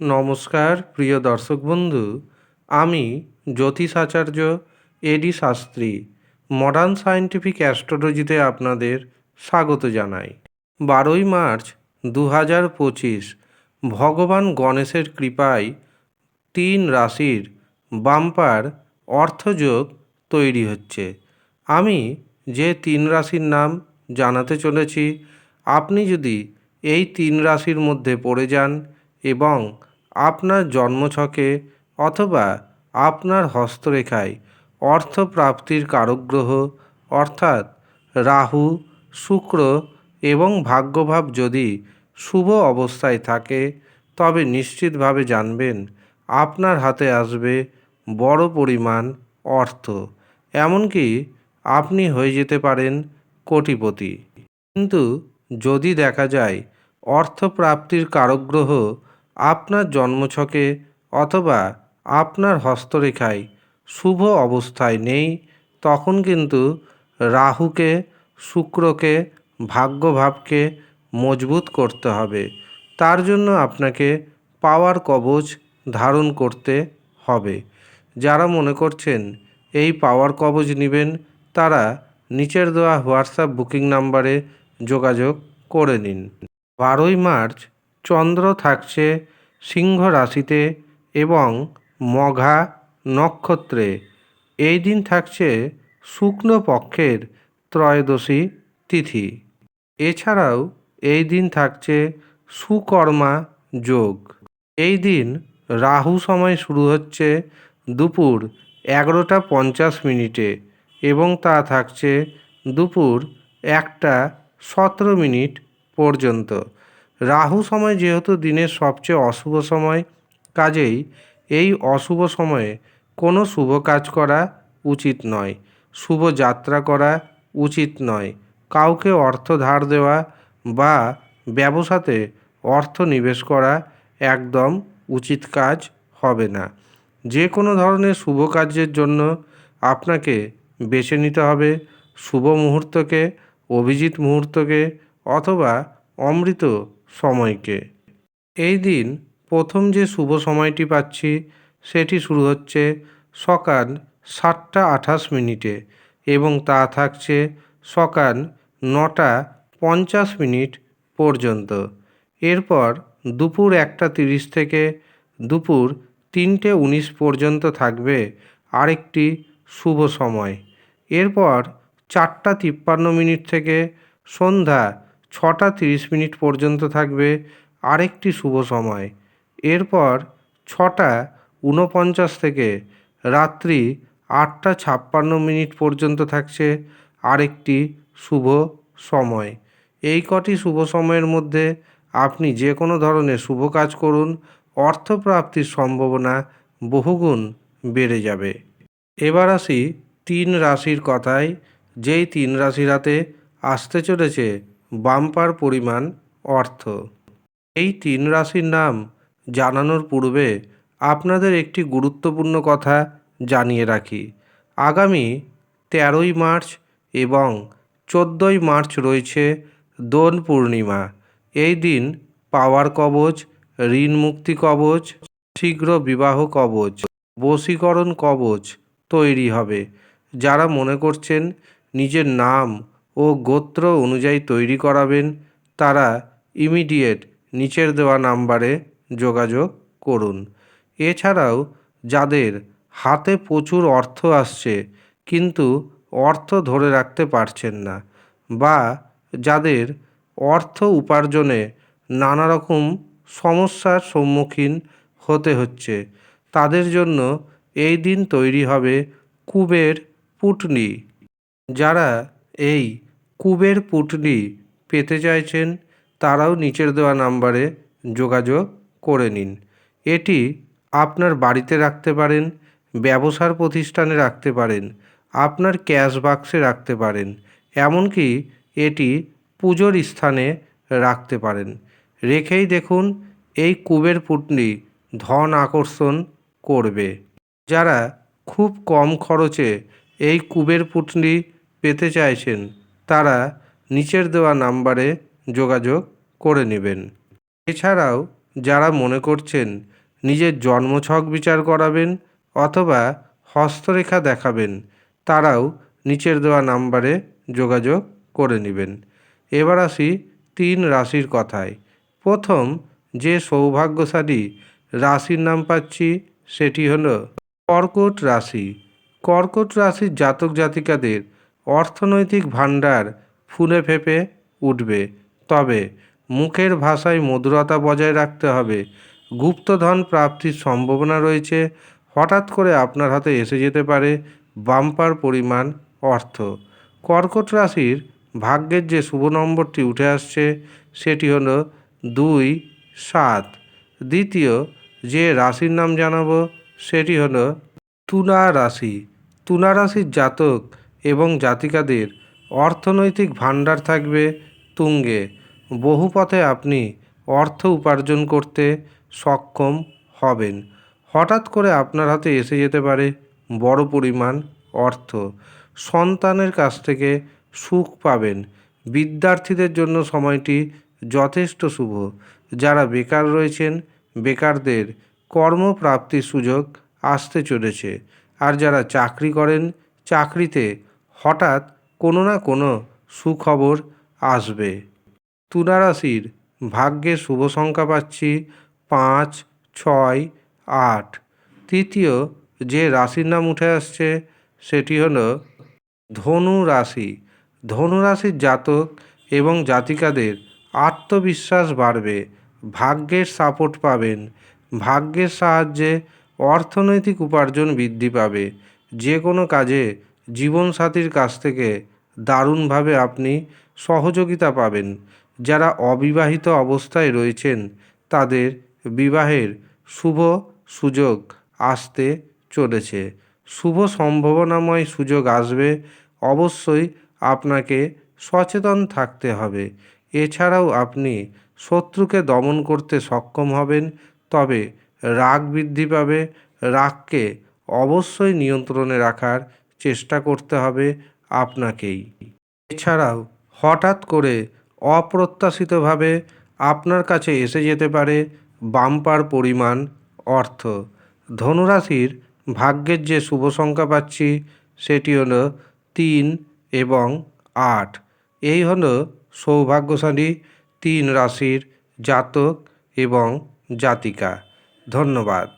নমস্কার, প্রিয় দর্শক বন্ধু। আমি জ্যোতিষ আচার্য এডি শাস্ত্রী মডার্ন সায়েন্টিফিক অ্যাস্ট্রোলজিতে আপনাদের স্বাগত জানাই। বারোই মার্চ দু হাজার পঁচিশ, ভগবান গণেশের কৃপায় তিন রাশির বাম্পার অর্থযোগ তৈরি হচ্ছে। আমি যে তিন রাশির নাম জানাতে চলেছি, আপনি যদি এই তিন রাশির মধ্যে পড়ে যান এবং আপনার জন্মছকে অথবা আপনার হস্তরেখায় অর্থপ্রাপ্তির কারক গ্রহ অর্থাৎ রাহু, শুক্র এবং ভাগ্যভাব যদি শুভ অবস্থায় থাকে, তবে নিশ্চিতভাবে জানবেন আপনার হাতে আসবে বড় পরিমাণ অর্থ। এমনকি আপনি হয়ে যেতে পারেন কোটিপতি। কিন্তু যদি দেখা যায় অর্থপ্রাপ্তির কারক গ্রহ আপনার জন্মছকে অথবা আপনার হস্তরেখায় শুভ অবস্থায় নেই, তখন কিন্তু রাহুকে, শুক্রকে, ভাগ্যভাবকে মজবুত করতে হবে। তার জন্য আপনাকে পাওয়ার কবচ ধারণ করতে হবে। যারা মনে করছেন এই পাওয়ার কবচ নেবেন, তারা নিচের দেওয়া হোয়াটসঅ্যাপ বুকিং নাম্বারে যোগাযোগ করে নিন। বারোই মার্চ চন্দ্র থাকছে সিংহ রাশিতে এবং মঘা নক্ষত্রে। এই দিন থাকছে শুক্ল পক্ষের ত্রয়োদশী তিথি। এছাড়াও এই দিন থাকছে সুকর্মা যোগ। এই দিন রাহু সময় শুরু হচ্ছে দুপুর এগারোটা পঞ্চাশ মিনিটে এবং তা থাকছে দুপুর একটা সতেরো মিনিট পর্যন্ত। রাহু সময় যেহেতু দিনের সবচেয়ে অশুভ সময়, কাজেই এই অশুভ সময়ে কোনো শুভ কাজ করা উচিত নয়। শুভ যাত্রা করা উচিত নয়। কাউকে অর্থ ধার দেওয়া বা ব্যবসাতে অর্থ নিবেশ করা একদম উচিত কাজ হবে না। যে কোনো ধরনের শুভ কাজের জন্য আপনাকে বেছে নিতে হবে। শুভ মুহূর্তকে, অভিজিৎ মুহূর্তকে অথবা অমৃত সময়কে। এই দিন প্রথম যে শুভ সময়টি পাচ্ছি, সেটি শুরু হচ্ছে সকাল সাতটা আঠাশ মিনিটে এবং তা থাকছে সকাল নটা পঞ্চাশ মিনিট পর্যন্ত। এরপর দুপুর একটা তিরিশ থেকে দুপুর তিনটে উনিশ পর্যন্ত থাকবে আরেকটি শুভ সময়। এরপর চারটা তিপ্পান্ন মিনিট থেকে সন্ধ্যা ছটা তিরিশ মিনিট পর্যন্ত থাকবে আরেকটি শুভ সময়। এরপর ছটা ঊনপঞ্চাশ থেকে রাত্রি আটটা ছাপ্পান্ন মিনিট পর্যন্ত থাকছে আরেকটি শুভ সময়। এই কটি শুভ সময়ের মধ্যে আপনি যে কোনো ধরনের শুভ কাজ করুন, অর্থপ্রাপ্তির সম্ভাবনা বহুগুণ বেড়ে যাবে। এবার আসি তিন রাশির কথায়। যেই তিন রাশির হাতে আসতে চলেছে বাম্পার পরিমাণ অর্থ। এই তিন রাশির নাম জানানোর পূর্বে আপনাদের একটি গুরুত্বপূর্ণ কথা জানিয়ে রাখি। আগামী তেরোই মার্চ এবং চোদ্দোই মার্চ রয়েছে দোল পূর্ণিমা। এই দিন পাওয়ার কবচ, ঋণ মুক্তি কবচ, শীঘ্র বিবাহ কবচ, বশীকরণ কবচ তৈরি হবে। যারা মনে করছেন নিজের নাম ও গোত্র অনুযায়ী তৈরি করাবেন, তারা ইমিডিয়েট নিচের দেওয়া নাম্বারে যোগাযোগ করুন। এছাড়াও যাদের হাতে প্রচুর অর্থ আসছে, কিন্তু অর্থ ধরে রাখতে পারছেন না বা যাদের অর্থ উপার্জনে নানা রকম সমস্যার সম্মুখীন হতে হচ্ছে, তাদের জন্য এই দিন তৈরি হবে কুবের পুটনি। যারা এই কুবের পুটলি পেতে চাইছেন, তারাও নিচের দেওয়া নাম্বারে যোগাযোগ করে নিন। এটি আপনার বাড়িতে রাখতে পারেন, ব্যবসার প্রতিষ্ঠানে রাখতে পারেন, আপনার ক্যাশ বাক্সে রাখতে পারেন, এমনকি এটি পুজোর স্থানে রাখতে পারেন। রেখেই দেখুন, এই কুবের পুটলি ধন আকর্ষণ করবে। যারা খুব কম খরচে এই কুবের পুটলি পেতে চাইছেন তারা নিচের দেওয়া নাম্বারে যোগাযোগ করে নেবেন। এছাড়াও যারা মনে করছেন নিজের জন্মছক বিচার করাবেন অথবা হস্তরেখা দেখাবেন, তারাও নিচের দেওয়া নাম্বারে যোগাযোগ করে নেবেন। এবার আসি তিন রাশির কথায়। প্রথম, যে সৌভাগ্যশালী রাশির নাম পাচ্ছি সেটি হলো কর্কট রাশি। কর্কট রাশির জাতক জাতিকাদের অর্থনৈতিক ভাণ্ডার ফুলে ফেঁপে উঠবে। তবে মুখের ভাষায় মধুরতা বজায় রাখতে হবে। গুপ্তধন প্রাপ্তির সম্ভাবনা রয়েছে। হঠাৎ করে আপনার হাতে এসে যেতে পারে বাম্পার পরিমাণ অর্থ। কর্কট রাশির ভাগ্যের যে শুভ নম্বরটি উঠে আসছে, সেটি হলো দুই সাত। দ্বিতীয় যে রাশির নাম জানাব, সেটি হলো তুলা রাশি। তুলা রাশির জাতক এবং জাতিকাদের অর্থনৈতিক ভাণ্ডার থাকবে তুঙ্গে। বহু পথে আপনি অর্থ উপার্জন করতে সক্ষম হবেন। হঠাৎ করে আপনার হাতে এসে যেতে পারে বড় পরিমাণ অর্থ। সন্তানের কাছ থেকে সুখ পাবেন। বিদ্যার্থীদের জন্য সময়টি যথেষ্ট শুভ। যারা বেকার রয়েছেন, বেকারদের কর্মপ্রাপ্তির সুযোগ আসতে চলেছে। আর যারা চাকরি করেন, চাকরিতে হঠাৎ কোনো না কোনো সুখবর আসবে। তুলা রাশির ভাগ্যের শুভ সংখ্যা পাচ্ছি পাঁচ, ছয়, আট। তৃতীয় যে রাশির নাম উঠে আসছে সেটি হলো ধনু রাশি। ধনু রাশির জাতক এবং জাতিকাদের আত্মবিশ্বাস বাড়বে, ভাগ্যের সাপোর্ট পাবেন, ভাগ্যের সাহায্যে অর্থনৈতিক উপার্জন বৃদ্ধি পাবে, যে কোনো কাজে জীবনসাথীর কাছ থেকে দারুণভাবে আপনি সহযোগিতা পাবেন। যারা অবিবাহিত অবস্থায় রয়েছেন, তাদের বিবাহের শুভ সুযোগ আসতে চলেছে। শুভ সম্ভাবনাময় সুযোগ আসবে, অবশ্যই আপনাকে সচেতন থাকতে হবে। এছাড়াও আপনি শত্রুকে দমন করতে সক্ষম হবেন, তবে রাগ বৃদ্ধি পাবে। রাগকে অবশ্যই নিয়ন্ত্রণে রাখার চেষ্টা করতে হবে আপনাকেই। এছাড়াও, হঠাৎ করে অপ্রত্যাশিতভাবে আপনার কাছে এসে যেতে পারে বাম্পার পরিমাণ অর্থ। ধনুরাশির ভাগ্যের যে শুভ সংখ্যা পাচ্ছি, সেটি হলো তিন এবং আট। এই হলো সৌভাগ্যশালী তিন রাশির জাতক এবং জাতিকা। ধন্যবাদ।